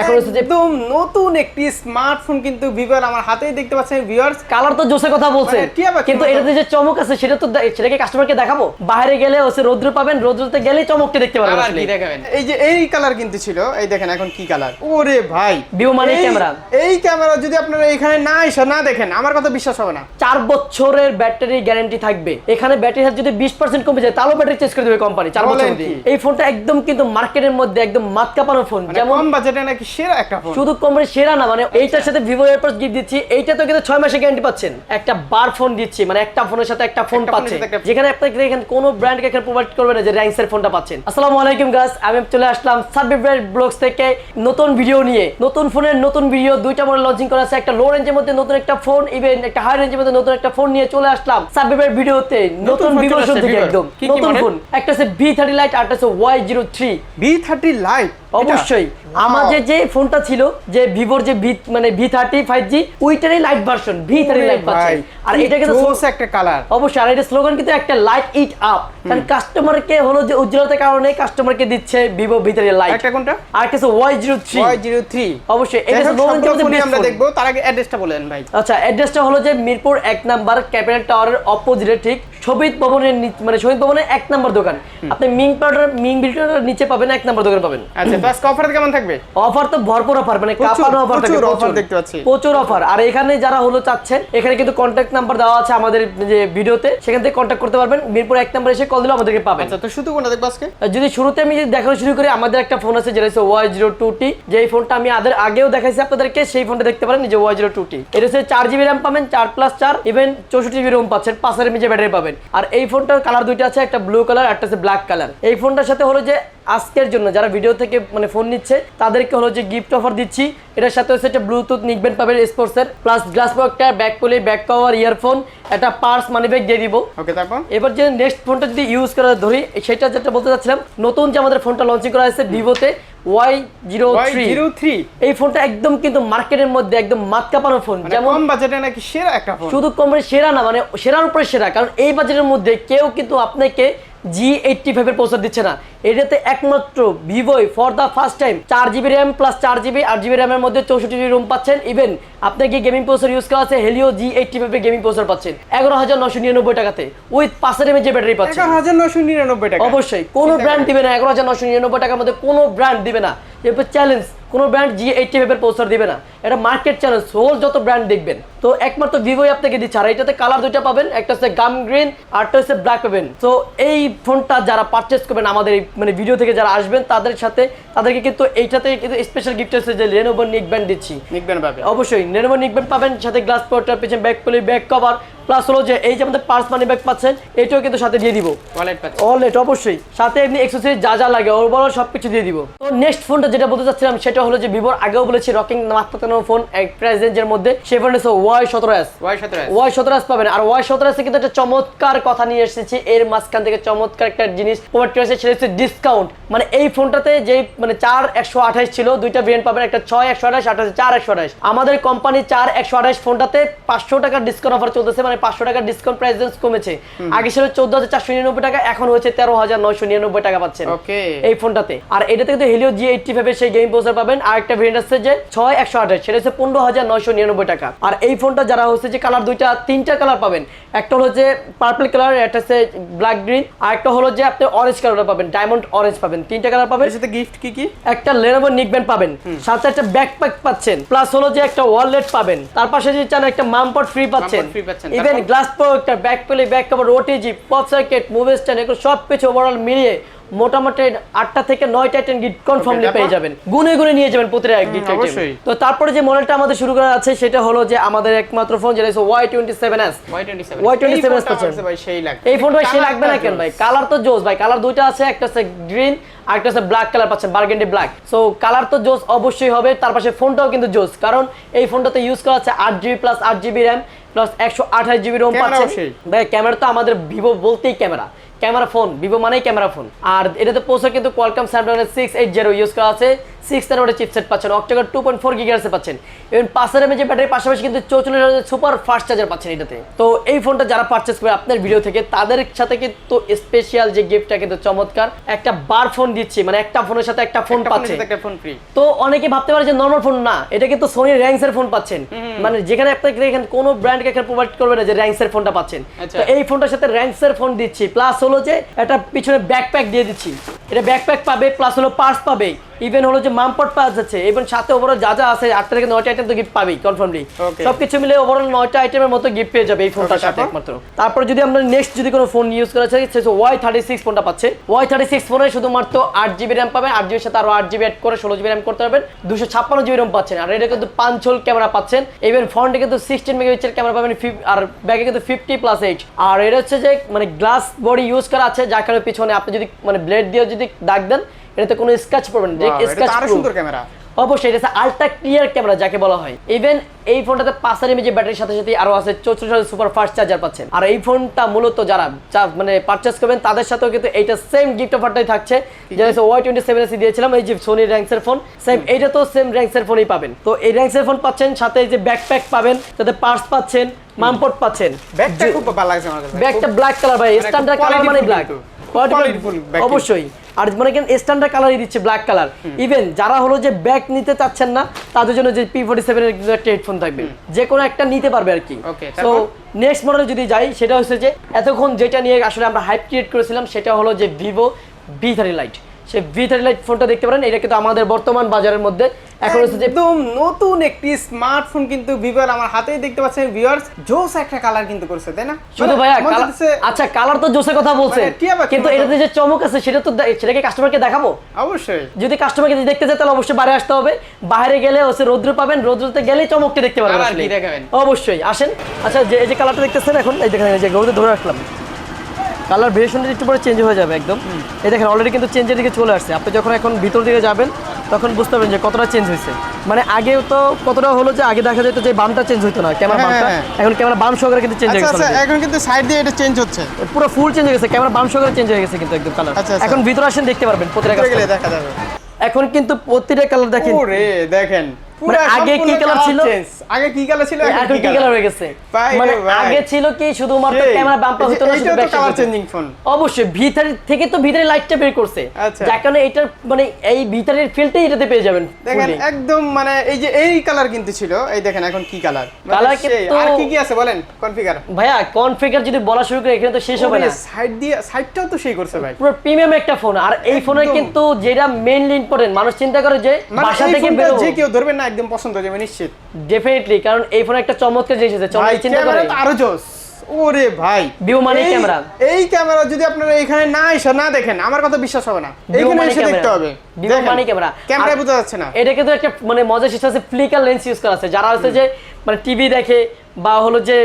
এখন হচ্ছে একদম নতুন একটি স্মার্টফোন কিন্তু ভিভোর আমার হাতেই দেখতে পাচ্ছেন ভিউয়ার্স কালার তো জোসের কথা বলছে। মানে কিন্তু এটাতে যে চমক আছে সেটা তো সেটাকে কাস্টমারকে দেখাবো? বাইরে গেলে হচ্ছে রৌদ্র পাবেন রৌদ্রতে গেলেই চমকটা দেখতে পারবেন। কি দেখাবেন? এই যে এই কালার কিন্তু ছিল এই দেখেন এখন কি কালার ওরে ভাই। Vivo মানে ক্যামেরা। এই ক্যামেরা যদি আপনারা এখানে না এসে না দেখেন আমার কথা বিশ্বাস হবে না। চার বছরের ব্যাটারি গ্যারান্টি থাকবে। এখানে ব্যাটারি হেলথ যদি বিশ পার্সেন্ট কমে যায় তাহলেও ব্যাটারি চেঞ্জ করে দেবে কোম্পানি চার বছর এই ফোনটা একদম কিন্তু মার্কেটের মধ্যে একদম মাত কাঁপানো ফোন মানে যেমন কম বাজেটে নাকি সেরা একটা ফোন শুধু কোম্পানি সেরা না মানে এইটার সাথে ভিভো এয়ারপডস গিফট দিচ্ছি। এইটা তো কিন্তু ছয় মাসে গ্যারান্টি পাচ্ছেন। একটা বার ফোন দিচ্ছি মানে একটা ফোনের সাথে একটা ফোন পাচ্ছেন। যেখানে আপনাকে দেখেন কোনো ব্র্যান্ডকে এখানে প্রোভাইড করবে না যে র্যাঙ্কস এর ফোনটা পাচ্ছেন। আসসালামু আলাইকুম গাস আমি চলে আসলাম সাব্বির ব্লগস থেকে নতুন ভিডিও নিয়ে। নতুন ফোনের নতুন ভিডিও দুইটা মডেল লঞ্চিং করা আছে একটা লো রেঞ্জের মধ্যে নতুন একটা ফোন ইভেন একটা হাই রেঞ্জের মধ্যে নতুন একটা ফোন নিয়ে চলে আসলাম সাব্বির ভিডিওতে নতুন ভিভো থেকে একদম। নতুন ফোন একটা আছে ভি থার্টি লাইট আর একটা আছে Y zero three B thirty lite অবশ্যই। আমাদের যে ফোনটা ছিল যে ভিভোর যে ভি মানে V thirty five G ওইটারই lite version V thirty lite পাচ্ছেন আর এটা কিন্তু একটা কালার অবশ্যই আর এটা স্লোগান কিন্তু একটা লাইট ইট আপ কারণ কাস্টমারকে হলো যে উজ্জ্বলতার কারণে কাস্টমারকে দিচ্ছে ভিভো লাইট একটা কোনটা? আর একটা Y zero three Y zero three অবশ্যই এটা স্লোগান আমরা দেখব তার আগে অ্যাড্রেসটা বলেন ভাই। আচ্ছা অ্যাড্রেসটা হলো যে মিরপুর এক নাম্বার ক্যাপিটাল টাওয়ারের অপোজিটে ঠিক? শহীদ ভবনের মানে শহীদ ভবনের এক নাম্বার দোকান। আপনি মিং পাউডার মিং বিল্ডারের নিচে পাবেন এক নাম্বার দোকান পাবেন। আচ্ছা তো আজকে অফার কেমন থাকবে? অফার তো ভরপুর অফার মানে প্রচুর, কাপানো অফার থাকে প্রচুর। দেখতে পাচ্ছি। প্রচুর অফার। আর এখানে যারা হলো চাচ্ছেন এখানে কিন্তু কন্ট্যাক্ট নাম্বার দেওয়া আছে আমাদের যে ভিডিওতে সেখান থেকে কন্ট্যাক্ট করতে পারবেন। মিরপুর এক নাম্বার এসে কল দিলে আমাদেরকে পাবেন। আচ্ছা তো শুধু কোনটা দেখব আজকে? যদি শুরুতে আমি যদি দেখানো শুরু করি আমাদের একটা ফোন আছে যেটা হচ্ছে ওয়াই জিরো টু টি যে ফোনটা আমি আদের আগেও দেখাইছি আপনাদেরকে সেই ফোনটা দেখতে পারেন যে ওয়াই জিরো টু টি এটা হচ্ছে চার জিবি র্যাম পাবেন চার প্লাস চার ইভেন চৌষট্টি জিবি রোম পাচ্ছেন পাঁচ হাজার এমএচের ব্যাটারি পাবেন। আর এই ফোনটার কালার দুইটা আছে, একটা ব্লু কালার একটা আছে ব্ল্যাক কালার এই ফোনটার সাথে হলো যে আজকের জন্য যারা ভিডিও থেকে মানে ফোন নিচ্ছে তাদেরকে হলো যে গিফট অফার দিচ্ছি। এটার সাথে হচ্ছে একটা ব্লুটুথ নিকবেন পাবেন স্পোর্টসের প্লাস গ্লাস একটা ব্যাক কোলে ব্যাক কভার ইয়ারফোন একটা পার্স মানি ব্যাগ দিয়ে দিব। ওকে তারপর? এবার যে নেক্সট ফোনটা যদি ইউজ করা ধরি সেটা যেটা বলতে চাচ্ছিলাম নতুন যে আমাদের ফোনটা লঞ্চিং করা হয়েছে ভিভোতে ওয়াই জিরো জিরো থ্রি এই ফোনটা একদম কিন্তু মার্কেটের মধ্যে একদম মাত কাঁপানো ফোন মানে যেমন কম বাজেটে নাকি সেরা একটা ফোন শুধু কোম্পানি সেরা না মানে সেরার উপরে সেরা কারণ এই বাজেটের মধ্যে কেউ কিন্তু আপনাকে জি এইটটি ফাইভের প্রসেসর দিচ্ছে না। এটাতে একমাত্র ভিভোই ফর দ্য ফার্স্ট টাইম চার জিবি র্যাম প্লাস চার জিবি আট জিবি র্যামের মধ্যে চৌষট্টি জিবি রুম পাচ্ছেন। ইভেন আপনাকে গেমিং প্রসেসর ইউজ করা আছে? হেলিও জি এইটটি ফাইভের গেমিং প্রসেসর পাচ্ছেন। এগারো হাজার নশো নিরানব্বই টাকাতে। উইথ পাঁচের এমএচ ব্যাটারি পাচ্ছেন। এগারো হাজার নশো নিরানব্বই টাকা। অবশ্যই কোনো ব্র্যান্ড দিবে না। এগারো হাজার নশো নিরানব্বই টাকার মধ্যে কোনো ব্র্যান্ড দিবে না। এরপর চ্যালেঞ্জ কোনো ব্র্যান্ড জি এইটটি ফাইভের পোস্টার দিবে না। এটা মার্কেট চ্যালেঞ্জ হোল যত ব্র্যান্ড দেখবেন। তো একমাত্র ভিভোই আপনাকে দিচ্ছে। আর এটাতে কালার দুইটা পাবেন। একটা হচ্ছে গাম গ্রিন আরটা হচ্ছে ব্ল্যাক পাবেন তো এই ফোনটা যারা পারচেস করবেন আমাদের এই মানে ভিডিও থেকে যারা আসবেন তাদের সাথে তাদেরকে কিন্তু এইটাতে কিন্তু স্পেশাল গিফট আছে যে লেনোভো নিক ব্যান্ড দিচ্ছি। নিক ব্যান্ড পাবে অবশ্যই লেনোভো নিক ব্যান্ড পাবেন সাথে glass powder পেছেন back poly back cover plus হলো যে এই যে আমাদের পার্স মানি ব্যাগ পাচ্ছেন এটাও কিন্তু সাথে দিয়ে দিব। ওয়ালেট পাচ্ছে অলরেড অবশ্যই। সাথে এমনি এক্সেসরিজ যা যা লাগে ওভারঅল সব কিছু দিয়ে দিব। তো নেক্সট ফোনটা যেটা বলতে চাচ্ছিলাম সেটা হলো যে ভিভোর আগেও বলেছি রকিং মাত্রানো ফোন এক প্রাইস রেঞ্জের মধ্যে সেই ফোন হচ্ছে ওয়াই সতেরো এস ওয়াই সতেরো ওয়াই সতেরো এস পাবেন। আর ওয়াই সতেরো এসে কিন্তু একটা চমৎকার কথা নিয়ে এসেছি এর মাঝখান থেকে চমৎকার একটা জিনিস প্রোভাইড করেছে সেটা হচ্ছে ডিসকাউন্ট মানে এই ফোনটাতে যে মানে চার একশো আঠাশ ছিল দুইটা ভেরিয়েন্ট পাবেন একটা ছয় একশো আঠাশ আঠাশ চার একশো আঠাশ। আমাদের কোম্পানি চার একশো আঠাশ ফোনটাতে পাঁচশো টাকার ডিসকাউন্ট অফার চলতেছে মানে পাঁচশো টাকার ডিসকাউন্ট প্রাইস রেঞ্জ কমেছে। আগে ছিল চোদ্দ হাজার চারশো নিরানব্বই টাকা এখন হচ্ছে তেরো হাজার নয়শো নিরানব্বই টাকা পাচ্ছেন। এই ফোনটাতে। আর এটাতে কিন্তু হেলিও জি এইটটি ফাইভের সেই গেম প্রসেসর পাবেন। আর একটা ভেরিয়েন্ট আছে যে ছয় একশো আঠাশ সেটা হচ্ছে পনেরো হাজার নয়শো নিরানব্বই টাকা। আর এই ফোনটা যারা হচ্ছে যে কালার দুইটা তিনটা কালার পাবেন একটা হলো যে পার্পল কালার একটা হচ্ছে ব্ল্যাক গ্রিন আর একটা হলো যে আপনি অরেঞ্জ কালার পাবেন ডায়মন্ড অরেঞ্জ পাবেন তিনটা কালার পাবেন। সাথে গিফট কি কি? একটা লেনোভো নিকব্যান্ড পাবেন সাথে একটা ব্যাকপ্যাক পাচ্ছেন প্লাস হলো যে একটা ওয়ালেট পাবেন। তার পাশে যদি চান একটা মামপট ফ্রি পাচ্ছেন। ইভেন গ্লাস প্রোটেক্টর ব্যাক পেলে back cover OTG pop circuit move stand এগুলো সব কিছু ওভারঅল মিলিয়ে মোটামুটি আটটা থেকে নয়টা আইটেম গিফট কনফার্মলি পেয়ে যাবেন। গুনে গুনে নিয়ে যাবেন প্রতিটা অবশ্যই। তো তারপরে যে মডেলটা আমাদের শুরু করা আছে সেটা হলো যে আমাদের একমাত্র ফোন যেটা Y twenty seven S Y twenty seven Y27 পাচ্ছেন। ভাই সেই এই লাগবে না কেন ভাই? কালার তো জোস ভাই। কালার দুইটা আছে একটা হচ্ছে গ্রিন আর একটা হচ্ছে ব্ল্যাক কালার পাচ্ছেন বার্গেন্ডি ব্ল্যাক সো কালার তো জোস অবশ্যই হবে তার পাশে ফোনটাও কিন্তু জোস। কারণ এই ফোনটাতে ইউজ করা আছে আট জিবি প্লাস আট জিবি র্যাম প্লাস একশো আঠাশ জিবি রোম পাচ্ছে পাচ্ছেন। ভাই ক্যামেরা তো আমাদের ভিভো বলতেই ক্যামেরা। ক্যামেরা ফোন ভিভো মানেই ক্যামেরা ফোন। আর এটাতে পৌঁছে কিন্তু Qualcomm Snapdragon six eight zero use করা আছে। সিক্স নাম্বারের চিপসেট পাচ্ছেন octa core two point four গিগার্সে পাচ্ছেন। এবং পাঁচের এমএচ ব্যাটারির পাশাপাশি কিন্তু চৌচল্লিশ হাজার সুপার ফাস্ট চার্জার পাচ্ছেন এটাতে। তো এই ফোনটা যারা পারচেস করবে আপনার ভিডিও থেকে তাদের সাথে কিন্তু স্পেশাল যে গিফটটা কিন্তু চমৎকার। একটা বার ফোন দিচ্ছি মানে একটা ফোনের সাথে একটা ফোন পাচ্ছে। একটা ফোন ফ্রি তো অনেকে ভাবতে পারে যে নর্মাল ফোন না এটা কিন্তু সোনি র্যাঙ্কস এর ফোন পাচ্ছেন। মানে যেখানে আপনাকে এখানে কোনো ব্র্যান্ডকে এখানে প্রোভাইড করবে না যে র্যাঙ্কস এর ফোনটা পাচ্ছেন। আচ্ছা। তো এই ফোনটার সাথে র্যাঙ্কস এর ফোন দিচ্ছি প্লাস হলো যে একটা পিছনে ব্যাকপ্যাক দিয়ে দিচ্ছি। এটা ব্যাকপ্যাক পাবে প্লাস হলো পার্স পাবে। ইভেন হলো যে মামপট পাওয়া যাচ্ছে এবং সাথে ওভারঅল যা যা আছে আটটা থেকে নয়টা আইটেম তো গিফট পাবেই কনফার্মলি. সবকিছু মিলে ওভারঅল নয়টা আইটেমের মতো গিফট পেয়ে যাবে এই ফোনটার সাথে একমাত্র। তারপর যদি আমরা নেক্সট যদি কোনো ফোন ইউজ করা চাই সেটা ওয়াই থার্টি সিক্স ফোনটা পাচ্ছে। ওয়াই থার্টি সিক্স ফোনে শুধুমাত্র আট জিবি র্যাম পাবেন আট জিবির সাথে আরও আট জিবি অ্যাড করে ষোলো জিবি র্যাম করতে পারবেন দুশো ছাপ্পান্ন জিবি র্যাম পাচ্ছেন। আর এটা কিন্তু পাঁচ পাঁচল ক্যামেরা পাচ্ছেন ইভেন ফ্রন্টে কিন্তু সিক্সটিন মেগাপিক্সেল ক্যামেরা পাবেন আর ব্যাগে কিন্তু ফিফটি প্লাস এইট আর এটা হচ্ছে যে মানে গ্লাস বডি ইউজ করা আছে যার কারণে পিছনে আপনি যদি মানে ব্লেড দিয়ে যদি দাগ দেন এটাতে কোনো স্ক্র্যাচ পড়বে না এটা তো সুন্দর ক্যামেরা অবশ্যই এটা আলট্রা ক্লিয়ার ক্যামেরা যাকে বলা হয়। ইভেন এই ফোনটাতে পাঁচ হাজার এমএজি ব্যাটারির সাথে সাথে আরও আছে চৌত্রিশ হাজার সুপার ফাস্ট চার্জার পাচ্ছেন। আর এই ফোনটা মূলত যারা মানে পারচেস করবেন তাদের সাথেও কিন্তু এইটা সেম গিফট অফারটাই থাকছে। যেটা হচ্ছে ওয়াই টোয়েন্টি সেভেন এসি দিয়েছিলাম এই যে সোনি র্যাঙ্কসের ফোন সেম এইটা তো সেম র্যাঙ্কসের ফোনই পাবেন। তো এই র্যাঙ্কসের ফোন পাচ্ছেন সাথে এই যে ব্যাকপ্যাক পাবেন সাথে পার্স পাচ্ছেন মামপট পাচ্ছেন। ব্যাগটা খুব ভালো লাগছে আমার কাছে ব্যাগটা ব্ল্যাক কালার ভাই স্ট্যান্ডার্ড কালার মানে ব্ল্যাক অবশ্যই। আর মনে করেন স্ট্যান্ডার্ড কালারই দিচ্ছে ব্ল্যাক কালার ইভেন যারা হলো যে ব্যাগ নিতে চাচ্ছেন না তাদের জন্য যে পি ফোর্টি সেভেনের কিন্তু একটা হেডফোন থাকবে। যে কোনো একটা নিতে পারবে আর কি। তো নেক্সট মডেলে যদি যাই সেটা হচ্ছে যে এতক্ষণ যেটা নিয়ে আসলে আমরা হাইপ ক্রিয়েট করেছিলাম সেটা হলো যে ভিভো ভি থার্টি লাইট সে ভি থার্টি লাইট ফোনটা দেখতে পারেন এটা কিন্তু আমাদের বর্তমান বাজারের মধ্যে। এখন হচ্ছে একদম নতুন একটি স্মার্টফোন কিন্তু ভিভোর আমার হাতেই দেখতে পাচ্ছেন। ভিউয়ার্স জোস একটা কালার কিন্তু করছে তাই না? শুধু মানে ভাইয়া আচ্ছা কালার তো জোসের কথা বলছে। মানে কিন্তু এটাতে যে চমক আছে সেটা তো সেটাকে কাস্টমারকে দেখাবো। অবশ্যই। যদি কাস্টমারকে দেখতে চায় তাহলে অবশ্যই বাইরে আসতে হবে। বাইরে গেলে হচ্ছে রৌদ্র পাবেন রৌদ্রতে গেলে চমকটা দেখতে পারবেন দেখাবেন? অবশ্যই আসেন। আচ্ছা যে এই যে কালারটা দেখতেছেন এখন এই দেখেন এই যে ধরে রাখলাম। কালার ভেরিয়েশনটা একটু পরে চেঞ্জ হয়ে যাবে একদম। এই দেখেন অলরেডি কিন্তু চেঞ্জের দিকে চলে আসছে। আপনি যখন এখন ভিতর দিকে যাবেন তখন বুঝতে পারবেন যে কতটা চেঞ্জ হয়েছে। মানে আগেও তো কতটা হলো যে আগে দেখা যেত যে বামটা চেঞ্জ হতো না ক্যামেরা হ্যাঁ, বামটা। হ্যাঁ। এখন ক্যামেরা বাম সহকারে কিন্তু চেঞ্জ হয়ে আচ্ছা গেছে আচ্ছা এখন কিন্তু সাইড দিয়ে এটা চেঞ্জ হচ্ছে। পুরো ফুল চেঞ্জ হয়ে গেছে ক্যামেরা বাম সহকারে চেঞ্জ হয়ে গেছে কিন্তু একদম কালার আচ্ছা, আচ্ছা। এখন ভিতরে আসেন দেখতে পারবেন প্রতিটা customer। দেখা যাবে। এখন কিন্তু প্রতিটা কালার দেখেন। ওরে দেখেন। মানে আগে কি সম্পূর্ণ colour colour ছিল? আগে কি কালার ছিল এখন কি কালার হয়ে গেছে? মানে আগে ছিল কি শুধুমাত্র ক্যামেরা বাম্পা হতো না শুধু এইটাও তো back colour hতো। changing phone। অবশ্যই ভিতরে থেকে তো ভিতরে লাইটটা বের করছে। আচ্ছা। যার কারণে এটার মানে এই ভিতরের ফিলটাই এটাতে পেয়ে যাবেন দেখেন একদম মানে এই যে এই কালার কিন্তু ছিল এই দেখেন এখন কি কালার Colour কিন্তু- আর কি কি আছে বলেন কনফিগার ভাইয়া কনফিগার যদি বলা শুরু করে এখানে তো শেষ হবে না। সাইড দিয়ে সাইডটাও তো সেই করছে ভাই। পুরো প্রিমিয়াম একটা ফোন আর এই ফোনে কিন্তু যেটা মেইনলি ইম্পর্টেন্ট মানুষ চিন্তা করে যে মানে বাসা থেকে যে কেউ ধরবেন না একদম পছন্দ হয়ে যাবে নিশ্চিত। ডেফিনেটলি কারণ এই ফোন একটা চমৎকার জিনিস আছে চমৎকার চিন্তা করে। আরও জোস। ওরে ভাই। ভিউ মানে ক্যামেরা। এই ক্যামেরা যদি আপনারা এখানে না এসে না দেখেন আমার কথা বিশ্বাস হবে না। এখানে মানে এসে দেখতে হবে। মানে ক্যামেরা। বোঝা যাচ্ছে না। এটা কিন্তু একটা মানে মজার আছে ফ্লিকার লেন্স ইউজ করা আছে। যারা হচ্ছে যে মানে টিভি দেখে বা হলো যে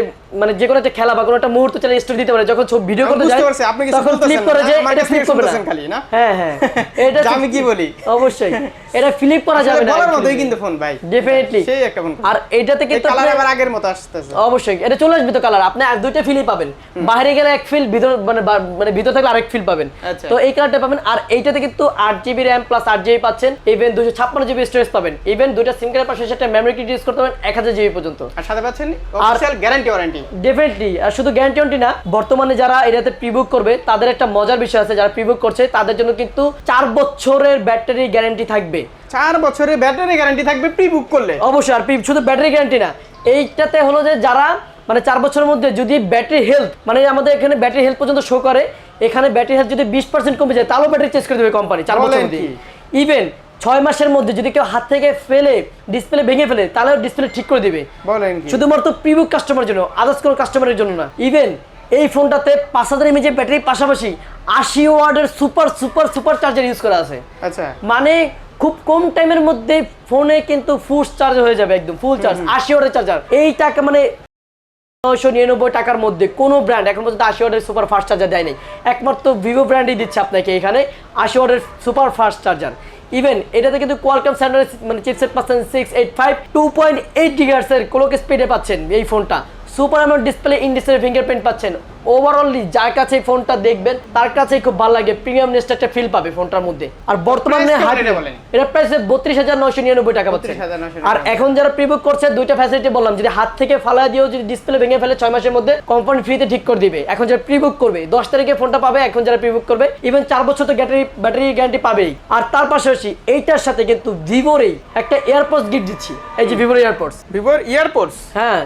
মানে যে কোনো একটা খেলা বা কোনো একটা মুহূর্ত চ্যানেল স্টোরি দিতে পারে যখন ছবি ভিডিও করতে যায় আপনি কিছু তখন ফ্লিপ করে যে এটা ফ্লিপ করবে না। খালি, না? হ্যাঁ হ্যাঁ। এটা আমি কি বলি? অবশ্যই। এটা ফ্লিপ করা যাবে না বলার মতোই কিন্তু ফোন ভাই। ডেফিনেটলি সেই একটা ফোন আর এটাতে কিন্তু কালার আবার আগের মতো আসতেছে। অবশ্যই। এটা চলে আসবে তো কালার আপনি আর দুইটা ফিলই পাবেন। বাইরে গেলে এক ফিল ভিতর মানে মানে ভিতর থাকলে আরেক ফিল পাবেন। আচ্ছা। তো এই কালারটা পাবেন। আর এইটাতে কিন্তু আট জিবি র্যাম প্লাস আট জিবি পাচ্ছেন ইভেন দুশো ছাপ্পান্ন জিবি স্টোরেজ পাবেন। ইভেন দুইটা সিম কার্ডের পাশে সেটা মেমোরি কিট ইউজ করতে পারেন এক হাজার জিবি পর্যন্ত। আর সাথে পাচ্ছেন অফিসিয়াল গ্যারান্টি ওয়ারেন্টি ডেফিনেটলি আর শুধু গ্যারান্টি ওয়ারেন্টি না বর্তমানে যারা এটাতে প্রিবুক করবে তাদের একটা মজার বিষয় আছে যারা প্রিবুক করছে তাদের জন্য কিন্তু চার বছরের ব্যাটারি গ্যারান্টি থাকবে। চার বছরের ব্যাটারি গ্যারান্টি থাকবে প্রি বুক করলে। অবশ্যই আর শুধু ব্যাটারি গ্যারান্টি না এইটাতে হলো যে যারা মানে চার বছরের মধ্যে যদি ব্যাটারি হেলথ মানে আমাদের এখানে ব্যাটারি হেলথ পর্যন্ত শো করে এখানে ব্যাটারি হেলথ যদি বিশ পার্সেন্ট কমে যায় তাহলেও ব্যাটারি চেঞ্জ করে দেবে কোম্পানি চার কি? ইভেন ছয় মাসের মধ্যে যদি কেউ হাত থেকে ফেলে ডিসপ্লে ভেঙে ফেলে তাহলে ডিসপ্লে ঠিক করে দিবে। শুধুমাত্র প্রিভিউ কাস্টমারের জন্য আদার্স কোনো কাস্টমারের জন্য না। ইভেন এই ফোনটাতে পাঁচ হাজার এমএজের ব্যাটারির পাশাপাশি আশি ওয়ার্ডের super super super charger use করা আছে। আচ্ছা। মানে খুব কম টাইমের মধ্যে ফোনে কিন্তু ফুল চার্জ হয়ে যাবে একদম ফুল চার্জ আশি ওয়ার্ডের চার্জার এই টাকা মানে নয়শো নিরানব্বই টাকার মধ্যে কোনো ব্র্যান্ড এখন পর্যন্ত আশি ওয়ার্ডের সুপার ফাস্ট চার্জার দেয়নি। একমাত্র ভিভো ব্র্যান্ডই দিচ্ছে আপনাকে এখানে আশি ওয়ার্ডের সুপার ফাস্ট চার্জার ইভেন এটাতে কিন্তু কোয়ালকম স্যান্ডার মানে চিপসেট পাচ্ছেন six eight five two point eight ডিগার্সের clock স্পিডে পাচ্ছেন এই ফোনটা super AMOLED display in display fingerprint পাচ্ছেন। ওভারঅলি যার কাছে ফোনটা দেখবেন তার কাছে খুব ভালো লাগে প্রিমিয়ামনেস একটা ফিল পাবে ফোনটার মধ্যে। আর বর্তমানে এটা প্রাইস বত্রিশ হাজার নয়শো নিরানব্বই টাকা পাচ্ছে। আর এখন যারা প্রিবুক করছে দুইটা ফ্যাসিলিটি বললাম যদি হাত থেকে ফালা দিয়েও যদি ডিসপ্লে ভেঙে ফেলে ছয় মাসের মধ্যে কোম্পানি ফ্রিতে ঠিক করে দিবে। এখন যারা প্রিবুক করবে দশ তারিখে ফোনটা পাবে এখন যারা প্রিবুক করবে ইভেন চার বছর তো ব্যাটারি ব্যাটারি গ্যারান্টি পাবেই। আর তার পাশাপাশি এইটার সাথে কিন্তু ভিভোরই একটা এয়ারপোর্টস গিফট দিচ্ছি। এই যে ভিভোর এয়ারপোর্টস ভিভোর ইয়ারপোর্টস হ্যাঁ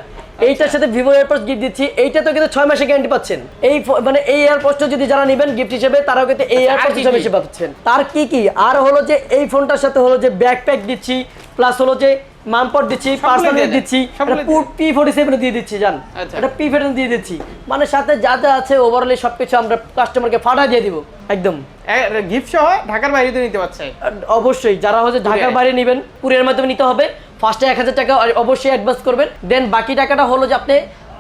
এইটার সাথে ভিভো এয়ারপোর্টস গিফট দিচ্ছি। এইটা তো কিন্তু ছয় মাসে গ্যারান্টি পাচ্ছেন। এই মানে এই এয়ারপোর্টসটা যদি যারা নেবেন গিফট হিসেবে তারাও কিন্তু এই এয়ারপোর্টস হিসেবে কি? পাচ্ছেন। তার কি কি? আর হলো যে এই ফোনটার সাথে হলো যে ব্যাকপ্যাক দিচ্ছি প্লাস হলো যে মামপট দিচ্ছি পার্সোনাল দিয়ে। দিচ্ছি পি ফোর্টি সেভেন দিয়ে দিচ্ছি জান। আচ্ছা। এটা পি ফোর্টি দিয়ে দিচ্ছি। মানে সাথে যা যা আছে ওভারঅলি সবকিছু আমরা কাস্টমারকে ফাটা দিয়ে দিব একদম। গিফট সহ ঢাকার বাইরে তো নিতে পারছে। অবশ্যই যারা হচ্ছে ঢাকার বাইরে নেবেন কুরিয়ার মাধ্যমে নিতে হবে। ফার্স্টে এক হাজার টাকা অবশ্যই অ্যাডভান্স করবেন। দেন বাকি টাকাটা হলো যে আপনি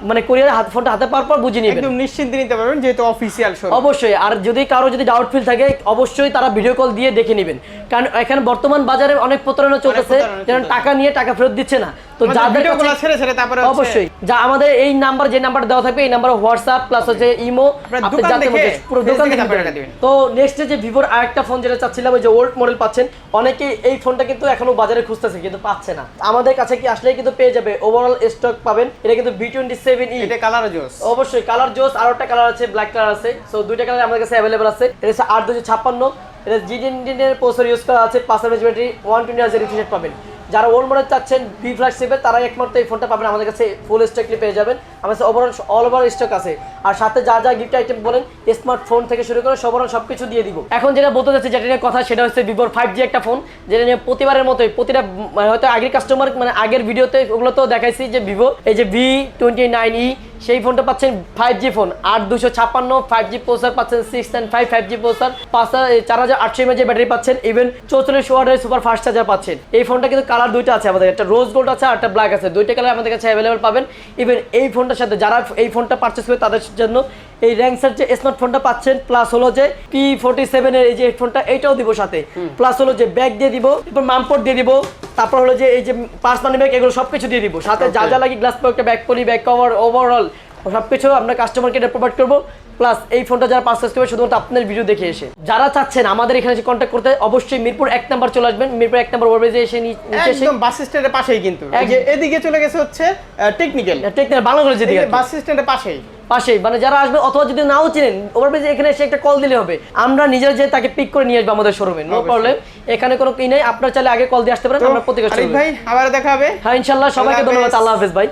মানে কুরিয়ার হাত ফোনটা হাতে পাওয়ার পর বুঝে নেবেন একদম নিশ্চিন্তে নিতে পারবেন যেহেতু অফিসিয়াল শো অবশ্যই আর যদি কারও যদি ডাউট ফিল থাকে অবশ্যই তারা ভিডিও কল দিয়ে দেখে নেবেন কারণ এখানে বর্তমান বাজারে অনেক প্রতারণা চলতেছে চলতেছে। টাকা নিয়ে টাকা ফেরত দিচ্ছে না তো যাদের ছেড়ে ছেড়ে তারপরে অবশ্যই যা আমাদের এই নাম্বার যে নাম্বার দেওয়া থাকবে এই নাম্বার হোয়াটসঅ্যাপ প্লাস হচ্ছে ইমো আপনি দোকান যাতে পুরো দোকান দিবেন। টাকা দিবেন। তো নেক্সট যে ভিভোর আরেকটা ফোন যেটা চাচ্ছিলাম ওই যে ওল্ড মডেল পাচ্ছেন অনেকে এই ফোনটা কিন্তু এখনও বাজারে খুঁজতেছে কিন্তু পাচ্ছে না আমাদের কাছে কি আসলে কিন্তু পেয়ে যাবে ওভারঅল স্টক পাবেন এটা কিন্তু বি টোয়েন্টি সেভেন এটা কালার জোস। অবশ্যই কালার জোস আর একটা কালার আছে ব্ল্যাক কালার আছে। সো দুইটা কালার আমাদের কাছে অ্যাভেলেবল আছে। এটা হচ্ছে আট দুশো ছাপ্পান্ন। এটা জিডিএনের প্রসেসর ইউজ করা আছে পাঁচ ব্যাটারি ওয়ান টোয়েন্টি হাজার রিফ্রেশ পাবেন। যারা ওল্ড মডেল চাচ্ছেন বি ফ্ল্যাশ সেভে তারা একমাত্র এই ফোনটা পাবেন। আমাদের কাছে ফুল স্টকলি পেয়ে যাবেন। আমাদের ওভারঅল অল ওভার স্টক আছে। আর সাথে যা যা গিফট আইটেম বলেন স্মার্টফোন থেকে শুরু করে সবার সব কিছু দিয়ে দিব। এখন যেটা বলতে যাচ্ছে যেটা নিয়ে কথা, সেটা হচ্ছে ভিভোর ফাইভ জি একটা ফোন যেটা নিয়ে প্রতিবারের মতোই, প্রতিটা মানে হয়তো আগের কাস্টমার মানে আগের ভিডিওতে ওগুলো তো দেখাইছি যে ভিভো এই যে ভি টোয়েন্টি নাইন ই সেই ফোনটা পাচ্ছেন ফাইভ জি ফোন আট দুশো ছাপ্পান্ন ফাইভ জি প্রসার পাচ্ছেন six nine five five G processor পাঁচ চার হাজার আটশো এমএজের ব্যাটারি পাচ্ছেন ইভেন চৌচল্লিশ ওয়ার্ডের সুপার ফাস্ট চার্জার পাচ্ছেন। এই ফোনটা কিন্তু কালার দুইটা আছে আমাদের, একটা রোজ গোল্ড আছে আর একটা ব্ল্যাক আছে। দুইটা কালার আমাদের কাছে অ্যাভেলেবল পাবেন। ইভেন এই ফোনটার সাথে যারা এই ফোনটা পারচেস করে, তাদের জন্য এই র্যাঙ্কসের যে স্মার্টফোনটা পাচ্ছেন প্লাস হলো যে পি ফোর্টি সেভেনের এই যে ফোনটা এইটাও দিব সাথে। প্লাস হলো যে ব্যাগ দিয়ে দিব এরপর মামপট দিয়ে দিব তারপর হলো যে এই যে পার্স মানি ব্যাগ এগুলো সব কিছু দিয়ে দিব। সাথে যা যা লাগে গ্লাস একটা bag poly bag cover overall সব কিছু আমরা কাস্টমারকে এটা প্রোভাইড করব। প্লাস এই ফোনটা যারা পারচেস করবে শুধুমাত্র আপনার ভিডিও দেখে এসে। যারা চাচ্ছেন আমাদের এখানে এসে কন্ট্যাক্ট করতে অবশ্যই মিরপুর এক নাম্বার চলে আসবেন। মিরপুর এক নাম্বার ওভারব্রিজে এসে নিচে এসে একদম বাস স্ট্যান্ডের পাশেই কিন্তু। এই যে এদিকে চলে গেছে হচ্ছে টেকনিক্যাল টেকনিক্যাল বাংলা কলেজের দিকে বাস স্ট্যান্ডের পাশেই। পাশেই মানে যারা আসবে অথবা যদি নাও চিনেন ওভারব্রিজে এখানে এসে একটা কল দিলে হবে। আমরা নিজেরা যে তাকে পিক করে নিয়ে আসব আমাদের শোরুমে নো প্রবলেম এখানে কোনো কি নেই আপনার চাইলে আগে কল দিয়ে আসতে পারেন আমরা প্রতিকার ভাই আবার দেখা হবে। হ্যাঁ ইনশাল্লাহ সবাইকে ধন্যবাদ আল্লাহ হাফেজ ভাই।